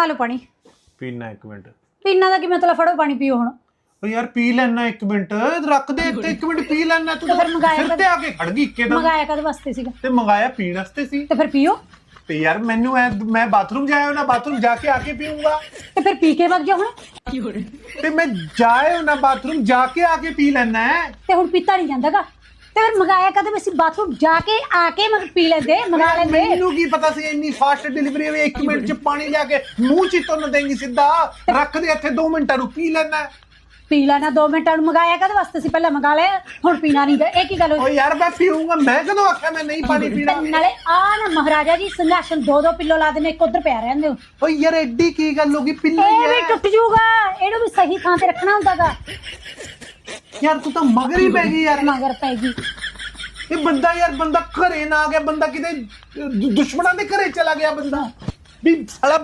ਆ ਲਓ ਪਾਣੀ। ਪੀਣਾ ਇੱਕ ਮਿੰਟ। ਪੀਣਾ ਦਾ ਕੀ ਮਤਲਬ? ਫੜੋ ਪਾਣੀ ਪੀਓ ਹੁਣ। ਓ ਯਾਰ ਪੀ ਲੈਣਾ ਇੱਕ ਮਿੰਟ ਰੱਖ ਦੇ ਇੱਥੇ ਇੱਕ ਮਿੰਟ ਪੀ ਲੈਣਾ ਤੂੰ। ਤੇ ਫਿਰ ਮੰਗਾਇਆ ਸਿਰ ਤੇ ਆ ਕੇ ਖੜ ਗਈ ਇੱਕੇ ਦਮ। ਮੰਗਾਇਆ ਕਦ ਵਾਸਤੇ ਸੀਗਾ? ਤੇ ਮੰਗਾਇਆ ਪੀਣ ਵਾਸਤੇ ਸੀ। ਤੇ ਫਿਰ ਪੀਓ। ਤੇ ਯਾਰ ਮੈਨੂੰ ਐ ਮੈਂ ਬਾਥਰੂਮ ਜਾਇਆ ਨਾ ਬਾਥਰੂਮ ਜਾ ਕੇ ਆ ਕੇ ਪੀਊਂਗਾ। ਤੇ ਫਿਰ ਪੀ ਕੇ ਵਗ ਜਾ ਹੁਣ। ਤੇ ਮੈਂ ਜਾਇਆ ਨਾ ਬਾਥਰੂਮ ਜਾ ਕੇ ਆ ਕੇ ਪੀ ਲੈਣਾ ਤੇ ਹੁਣ ਪੀਤਾ ਨਹੀਂ ਜਾਂਦਾਗਾ। ਤੇ ਫਿਰ ਮੰਗਾਇਆ ਕਦ ਅਸੀਂ ਬਾਥਰੂਮ ਜਾ ਕੇ ਆ ਕੇ ਮਗ ਪੀ ਲੈਂਦੇ ਮੰਗਾ ਲੈਂਦੇ। ਮੈਨੂੰ ਕੀ ਪਤਾ ਸੀ ਇੰਨੀ ਫਾਸਟ ਡਿਲੀਵਰੀ ਹੋਵੇ 1 ਮਿੰਟ ਚ ਪਾਣੀ ਲਿਆ ਕੇ ਮੂੰਹ ਚ ਤੁੰਨ ਦੇਂਗੀ ਸਿੱਧਾ। ਰੱਖ ਦੇ ਇੱਥੇ 2 ਮਿੰਟਾਂ ਨੂੰ ਪੀ ਲੈਣਾ ਪੀ ਲੈਣਾ 2 ਮਿੰਟਾਂ ਨੂੰ ਮੰਗਾਇਆ ਕਦ ਵਾਸਤੇ ਸੀ ਪਹਿਲਾਂ ਮੰਗਾ ਲਿਆ ਹੁਣ ਪੀਣਾ ਨਹੀਂ ਇਹ ਕੀ ਗੱਲ ਓ ਹੋਈ ਯਾਰ ਮੈਂ ਪੀਊਂਗਾ ਮੈਂ ਕਦੋਂ ਆਖਿਆ ਮੈਂ ਨਹੀਂ ਪਾਣੀ ਪੀਣਾ? ਤੇ ਨਾਲੇ ਆ ਨਾ ਮਹਾਰਾਜਾ ਜੀ ਸੰਘਾਸ਼ਨ ਦੋ ਦੋ ਪਿੱਲੋ ਲਾ ਦੇਣੇ ਇੱਕ ਉਧਰ ਪਿਆ ਰਹਿੰਦੇ ਹੋ। ਓ ਯਾਰ ਐਡੀ ਕੀ ਗੱਲ ਹੋ ਗਈ? ਪਿੱਲੀ ਇਹ ਵੀ ਹੈ। ਟੁੱਟ ਜਾਊਗਾ ਇਹਨੂੰ ਵੀ ਸਹੀ ਥਾਂ ਤੇ ਰੱਖਣਾ ਹੁੰਦਾਗਾ ਯਾਰ ਤੂੰ ਤਾਂ ਮਗਰ ਹੀ ਪੈ ਗਈ ਯਾਰ। ਮਗਰ ਪੈਗੀ ਇਹ ਬੰਦਾ ਯਾਰ ਬੰਦਾ ਘਰੇ ਨਾ ਆ ਗਿਆ ਬੰਦਾ ਕਿਤੇ ਦੁ- ਦੁਸ਼ਮਣਾਂ ਦੇ ਘਰੇ ਚਲਾ ਗਿਆ ਬੰਦਾ। ਵੀ ਸਾਲਾ